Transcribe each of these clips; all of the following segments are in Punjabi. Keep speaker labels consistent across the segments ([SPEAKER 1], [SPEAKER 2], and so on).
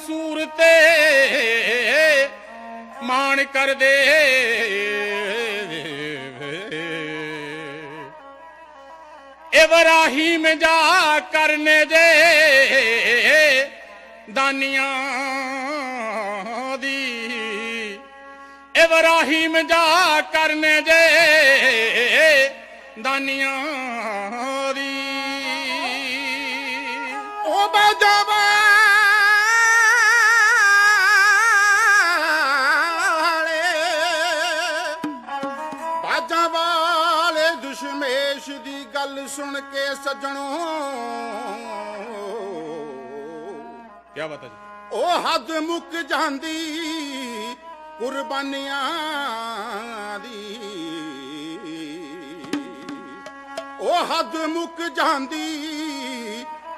[SPEAKER 1] ਮਨਸੂਰ ਤੇ ਮਾਣ ਕਰਦੇ। ਇਬਰਾਹੀਮ ਜਾ ਕਰਨੇ ਦੇ ਦਾਨੀਆਂ ਦੀ। ਇਬਰਾਹੀਮ ਜਾ ਕਰਨੇ ਦੇ ਦਾਨੀਆਂ
[SPEAKER 2] ਸੁਣ ਕੇ ਸੱਜਣੋ।
[SPEAKER 1] ਕੀ ਬਾਤ ਹੈ ਜੀ।
[SPEAKER 2] ਉਹ ਹੱਦ ਮੁੱਕ ਜਾਂਦੀ, ਕੁਰਬਾਨੀਆਂ ਦੀ। ਉਹ ਹੱਦ ਮੁੱਕ ਜਾਂਦੀ,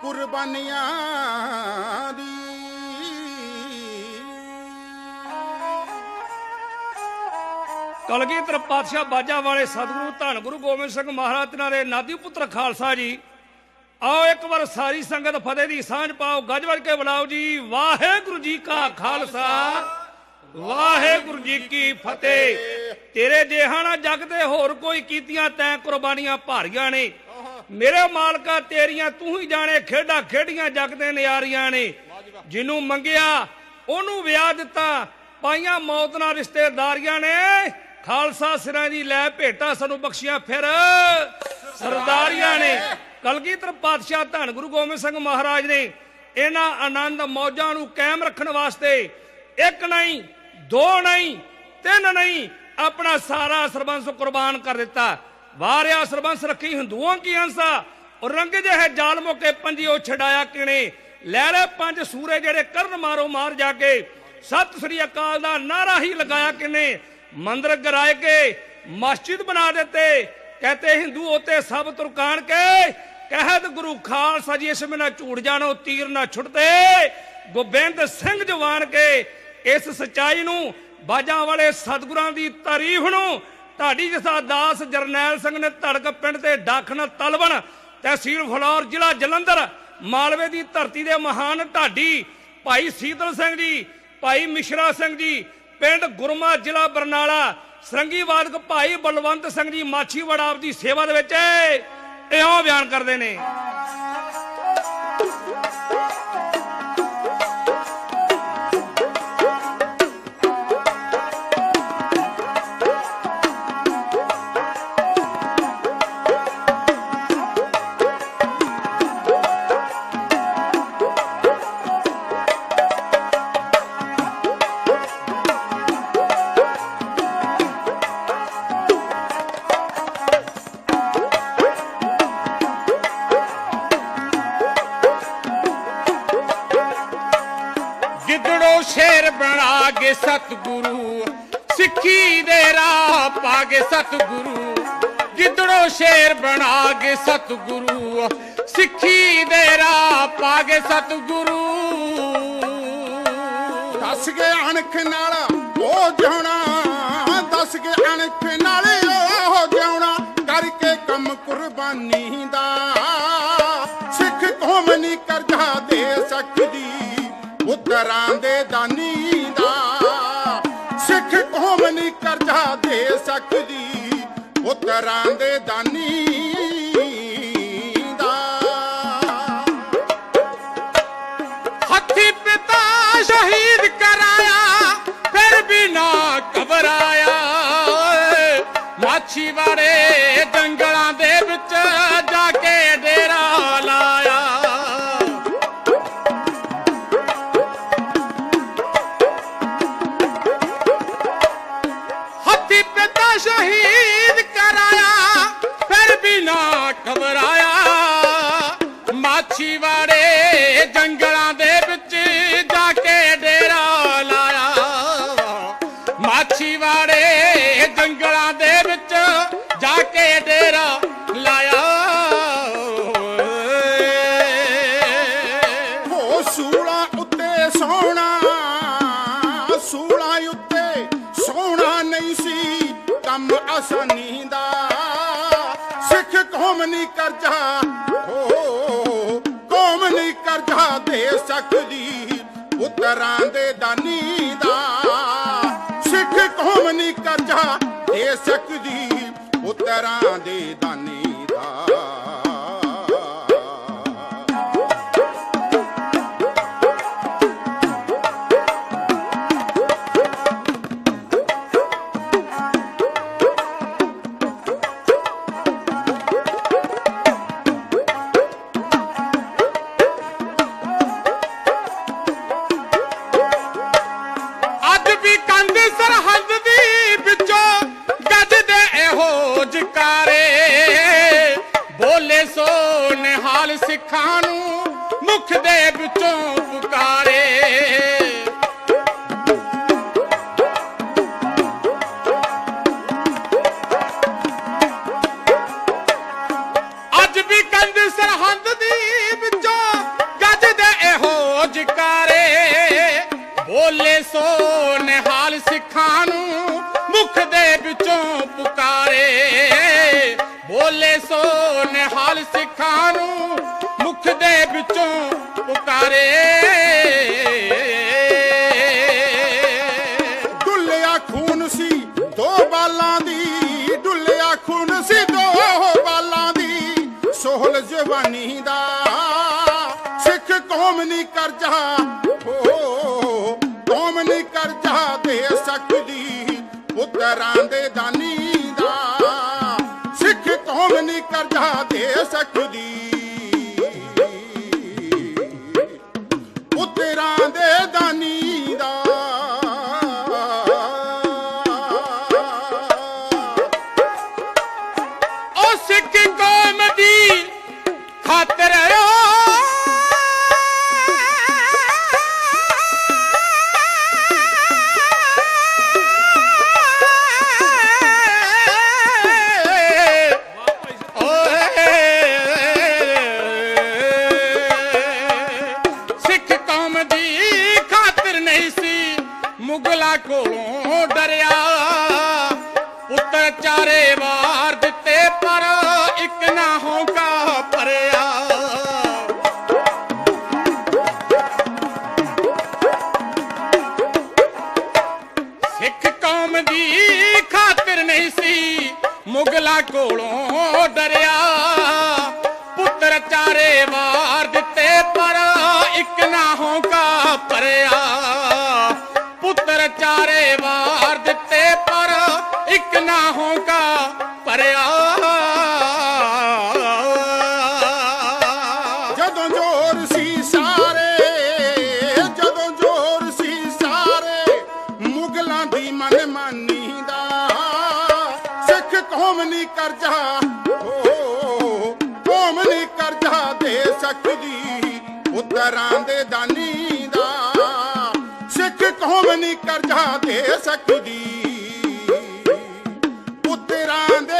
[SPEAKER 2] ਕੁਰਬਾਨੀਆਂ
[SPEAKER 3] ਕਲਗੀਧਰ ਪਾਤਸ਼ਾਹ ਬਾਜਾ ਵਾਲੇ ਸਤਿਗੁਰੂ ਧੰਨ ਗੁਰੂ ਗੋਬਿੰਦ ਸਿੰਘ ਮਹਾਰਾਜ ਤਿਨਾਂ ਨਾਦੀ ਪੁੱਤਰ ਖਾਲਸਾ ਜੀ। ਆਓ ਇੱਕ ਵਾਰ ਸਾਰੀ ਸੰਗਤ ਫਤਿਹ ਦੀ ਸਾਂਝ ਪਾਓ। ਗੱਜ ਵੱਜ ਕੇ ਬੁਲਾਓ ਜੀ। ਵਾਹਿਗੁਰੂ ਜੀ ਕਾ ਖਾਲਸਾ। ਵਾਹਿਗੁਰੂ ਜੀ ਕੀ ਫਤਿਹ। ਤੇਰੇ ਦੇਹਾਂ ਨਾਲ ਜਗ ਤੇ ਹੋਰ ਕੋਈ ਕੀਤੀਆਂ ਤੈਂ ਕੁਰਬਾਨੀਆਂ ਭਾਰੀਆਂ ਨੇ। ਮੇਰੇ ਮਾਲਕਾ ਤੇਰੀਆਂ ਤੂੰ ਹੀ ਜਾਣੇ, ਖੇਡਾਂ ਖੇਡੀਆਂ ਜਗ ਤੇ ਨਿਆਰੀਆਂ ਨੇ। ਜਿਹਨੂੰ ਮੰਗਿਆ, ਉਹਨੂੰ ਵਿਆਹ ਦਿੱਤਾ। ਪਾਈਆਂ ਮੌਤ ਨਾਲ ਰਿਸ਼ਤੇਦਾਰੀਆਂ ਨੇ। ਖਾਲਸਾ ਸਿਰਾਂ ਦੀ ਲੈ ਭੇਟਾ ਸਾਨੂੰ ਬਖਸ਼ੀਆਂ ਫਿਰ। ਸਰਦਾਰੀਆਂ ਨੇ, ਕਲਗੀਧਰ ਪਾਤਸ਼ਾਹ ਧੰਨ ਗੁਰੂ ਗੋਬਿੰਦ ਸਿੰਘ ਮਹਾਰਾਜ ਨੇ ਇਹਨਾਂ ਆਨੰਦ ਮੌਜਾਂ ਨੂੰ ਕਾਇਮ ਰੱਖਣ ਵਾਸਤੇ ਇੱਕ ਨਹੀਂ, ਦੋ ਨਹੀਂ, ਤਿੰਨ ਨਹੀਂ, ਆਪਣਾ ਸਾਰਾ ਸਰਬੰਸ ਕੁਰਬਾਨ ਕਰ ਦਿੱਤਾ। ਵਾਰਿਆ ਸਰਬੰਸ ਰੱਖੀ ਹਿੰਦੂਆਂ ਕੀ ਹੰਸਾ ਔਰ ਰੰਗ ਜਿਹੇ ਜ਼ਾਲਮੋ ਕੇ ਪੰਜਿਓ ਛਡਾਇਆ ਕਿਣੇ ਲੈ ਲੈ ਪੰਜ ਸੂਰੇ ਜਿਹੜੇ ਕਰਨ ਮਾਰੋ ਮਾਰ ਜਾ ਕੇ। ਸਤਿ ਸ੍ਰੀ ਅਕਾਲ ਦਾ ਨਾਰਾ ਹੀ ਲਗਾਇਆ ਕਿਨੇ ਮੰਦਰ ਗਰਾਏ ਕੇ, ਮਸਜਿਦ ਬਣਾ ਦਿੱਤੇ। ਕਹਤੇ ਹਿੰਦੂ ਹੋਤੇ ਸਭ ਤੁਰਕਾਨ ਕੇ, ਕਹਿਤ ਗੁਰੂ ਖਾਲਸਾ ਜੀ ਇਸ ਮੇਂ ਝੂੜ ਜਾਣੋ, ਤੀਰ ਨਾ ਛੁੱਟਦੇ। ਗੋਬਿੰਦ ਸਿੰਘ ਜਵਾਨ ਕੇ, ਇਸ ਸਚਾਈ ਨੂੰ ਬਾਜਾਂ ਵਾਲੇ ਸਤਿਗੁਰਾਂ ਦੀ ਤਾਰੀਫ ਨੂੰ ਢਾਡੀ ਜਸਾ ਦਾਸ ਜਰਨੈਲ ਸਿੰਘ ਨੇ ਧੜਕ ਪਿੰਡ ਤੇ ਡਾਖਣ ਤਲਵਣ ਤਹਿਸੀਲ ਫਲੌਰ ਜ਼ਿਲ੍ਹਾ ਜਲੰਧਰ, ਮਾਲਵੇ ਦੀ ਧਰਤੀ ਦੇ ਮਹਾਨ ਢਾਡੀ ਭਾਈ ਸੀਤਲ ਸਿੰਘ ਜੀ, ਭਾਈ ਮਿਸ਼ਰਾ ਸਿੰਘ ਜੀ ਪਿੰਡ ਗੁਰਮਾ ਜ਼ਿਲ੍ਹਾ ਬਰਨਾਲਾ, ਸਰੰਗੀ ਭਾਈ ਬਲਵੰਤ ਸਿੰਘ ਜੀ ਮਾਛੀਵਾੜਾ ਆਪ ਦੀ ਸੇਵਾ ਦੇ ਵਿੱਚ ਇਉਂ ਬਿਆਨ ਕਰਦੇ ਨੇ।
[SPEAKER 1] ਸਤਿਗੁਰੂ, ਸਿੱਖੀ ਦੇ ਰਾਹ ਪਾ ਸਤਿਗੁਰੂ, ਗਿੱਦੜੋ ਸ਼ੇਰ ਬਣਾ ਸਤਿਗੁਰੂ, ਸਿੱਖੀ ਦੇ ਰਾਹ ਪਾ ਸਤਿਗੁਰੂ।
[SPEAKER 2] ਦੱਸ ਕੇ ਅਣਖ ਨਾਲ ਉਹ ਜਿਉਣਾ, ਦੱਸ ਕੇ ਅਣਖ ਨਾਲ ਉਹ ਜਿਉਣਾ, ਕਰਕੇ ਕੰਮ ਕੁਰਬਾਨੀ ਦਾ। ਸਿੱਖ ਕੌਮ ਨਹੀਂ ਕਰਜ਼ਾ ਦੇ ਸਕਦੀ, ਪੁੱਤਰਾਂ ਦੇ ਦਾਨੀ ਪੁੱਤਰਾਂ ਦੇ ਦਾਨੀ ਮਾਛੀ
[SPEAKER 1] ਹੱਥੀ ਪਿਤਾ
[SPEAKER 2] ਖੂਨ ਸੀ, ਕੰਮ ਆਸਾਨੀ ਦਾ। ਸਿੱਖ ਕੌਮ ਨਹੀਂ ਕਰਜਾ, ਹੋ ਕੌਮ ਨਹੀਂ ਕਰਜਾ ਦੇ ਸਕਦੀ, ਪੁੱਤਰਾਂ ਦੇ ਦਾਨੀ ਦਾ। ਸਿੱਖ ਕੌਮ ਨਹੀਂ ਕਰਜਾ ਦੇ ਸਕਦੀ, ਪੁੱਤਰਾਂ ਦੇ ਦਾਨੀ ਦਾ।
[SPEAKER 1] ਵੀ ਕੰਧ ਸਰਹੱਦ ਦੀ ਵਿੱਚੋਂ ਗੱਜਦੇ ਇਹੋ ਜਕਾਰੇ। ਬੋਲੇ ਸੋ ਨਿਹਾਲ ਸਿੱਖਾਂ ਨੂੰ ਮੁਖ ਦੇ ਵਿੱਚੋਂ ਪੁਕਾਰੇ। ਅੱਜ ਵੀ ਕੰਧ ਸਰਹੱਦ ਦੀ ਵਿੱਚੋਂ ਗੱਜਦੇ ਇਹੋ ਜਕਾਰੇ। ਬੋਲੇ ਸੋ ਨਿਹਾਲ ਸਿੱਖਾਂ ਨੂੰ ਮੁਖ ਦੇ ਵਿੱਚੋਂ ਪੁਕਾਰੇ। ਬੋਲੇ ਸੋ ਨਿਹਾਲ ਸਿੱਖਾਂ ਨੂੰ ਮੁਖ ਦੇ ਵਿੱਚੋਂ ਪੁਕਾਰੇ।
[SPEAKER 2] ਡੁੱਲਿਆ ਖੂਨ ਸੀ ਦੋ ਬਾਲਾਂ ਦੀ, ਡੁੱਲਿਆ ਖੂਨ ਸੀ ਦੋ ਬਾਲਾਂ ਦੀ। ਸੋਹਲ ਜਵਾਨੀ ਦਾ ਸਿੱਖ ਕੌਮ ਨਹੀਂ ਕਰਜਾ, ਹੋ ਕੌਮ ਨਹੀਂ ਕਰਜਾ ਦੇ ਸਕਦੀ ਪੁੱਤਰਾਂ ਦੇ ਦਾਨੀ ਦਾ। ਸਿੱਖ ਕੌਮ ਨਹੀਂ ਕਰਜਾ ਦੇ ਸਕਦੀ
[SPEAKER 1] ਚਾਰੇ ਵਾਰ ਦਿੱਤੇ, ਪਰ ਇੱਕ ਨਾ ਹੋਗਾ ਭਰਿਆ। ਸਿੱਖ ਕੌਮ ਦੀ ਖਾਤਰ ਨਹੀਂ ਸੀ ਮੁਗਲਾ ਕੋਲੋਂ ਡਰਿਆ। ਪੁੱਤਰ ਚਾਰੇ ਵਾਰ ਦਿੱਤੇ, ਪਰ ਇੱਕ ਨਾ ਹੋਗਾ ਭਰਿਆ। ਪੁੱਤਰ ਚਾਰੇ ਵਾਰ ਦਿੱਤੇ ਇੱਕ ਨਾ ਹੋਗਾ ਭਰਿਆ।
[SPEAKER 2] ਜਦੋਂ ਜੋਰ ਸੀ ਸਾਰੇ, ਜਦੋਂ ਜੋਰ ਸੀ ਸਾਰੇ, ਮੁਗਲਾਂ ਦੀ ਮਨ ਮਾਨੀ ਦਾ ਸਿੱਖ ਕੌਮ ਨਹੀਂ ਕਰਜਾ ਹੋ ਕੌਮ ਨਹੀਂ ਕਰਜਾ ਦੇ ਸਕਦੀ ਪੁੱਤਰਾਂ ਦੇ ਦਾਨੀ ਦਾ ਸਿੱਖ ਕੌਮ ਨਹੀਂ ਕਰਜਾ ਦੇ ਸਕਦੀ। ਪੁੱਤਰਾਂ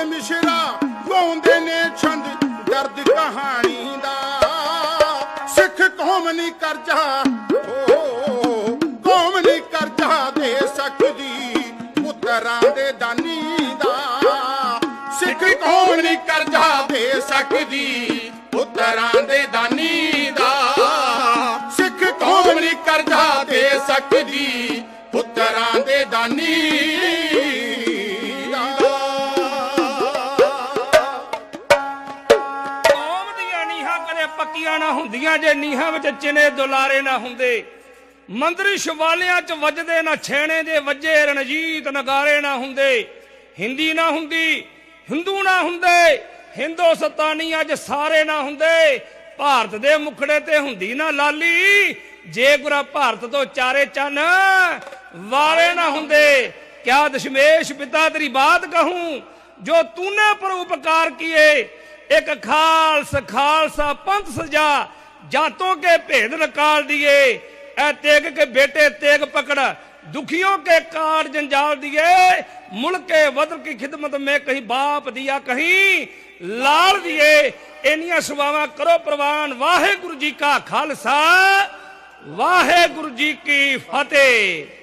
[SPEAKER 2] ਓ ਮਿਸ਼ਰਾ ਗਾਉਂਦੇ ਨੇ ਛੰਦ, ਦਰਦ ਕਹਾਣੀ ਦਾ। ਸਿੱਖ ਕੌਮ ਨਹੀਂ ਕਰਜਾ ਓ ਕੌਮ ਨਹੀਂ ਕਰਜਾ ਦੇ ਸਕਦੀ ਪੁੱਤਰਾਂ ਦੇ ਦਾਨੀ ਦਾ। ਸਿੱਖ ਕੌਮ ਨਹੀਂ ਕਰਜ਼ਾ ਦੇ ਸਕਦੀ ਪੁੱਤਰਾਂ ਦੇ ਦਾਨੀ ਦਾ। ਸਿੱਖ ਕੌਮ ਨਹੀਂ ਕਰਜ਼ਾ ਦੇ ਸਕਦੀ
[SPEAKER 3] ਨਾ ਜੇ ਨੀਹਾਂ ਵਿੱਚ ਚਿਨੇ ਦੁਲਾਰੇ ਨਾ ਹੁੰਦੇ। ਮੰਦਰੀ ਸ਼ਿਵਾਲਿਆਂ 'ਚ ਵੱਜਦੇ ਨਾ ਛੇਣੇ ਦੇ ਵੱਜੇ, ਰਣਜੀਤ ਨਗਾਰੇ ਨਾ ਹੁੰਦੇ। ਹਿੰਦੀ ਨਾ ਹੁੰਦੀ, ਹਿੰਦੂ ਨਾ ਹੁੰਦੇ ਹਿੰਦੁਸਤਾਨੀ ਅੱਜ ਸਾਰੇ ਨਾ ਹੁੰਦੇ। ਭਾਰਤ ਦੇ ਮੁਖੜੇ ਤੇ ਹੁੰਦੀ ਨਾ ਲਾਲੀ, ਜੇ ਗੁਰਾ ਭਾਰਤ ਤੋਂ ਚਾਰੇ ਚੰਨ ਵਾਰੇ ਨਾ ਹੁੰਦੇ। ਕਿਆ ਦਸ਼ਮੇਸ਼ ਪਿਤਾ ਤੇਰੀ ਬਾਤ ਕਹੂੰ, ਜੋ ਤੂਨੇ ਪਰ ਉਪਕਾਰ ਕੀਏ। ਇੱਕ ਖਾਲਸ ਖਾਲਸਾ ਪੰਥ ਸਜਾ जातों के भेद नकार दिए ए तेग के बेटे तेग पकड़ दुखियों के कार जंजाल दिए मुल्क के वतन की खिदमत में कहीं बाप दिया कहीं लाल दिए इनिया सेवावान करो प्रवान वाहे गुरु जी का खालसा वाहे गुरु जी की फतेह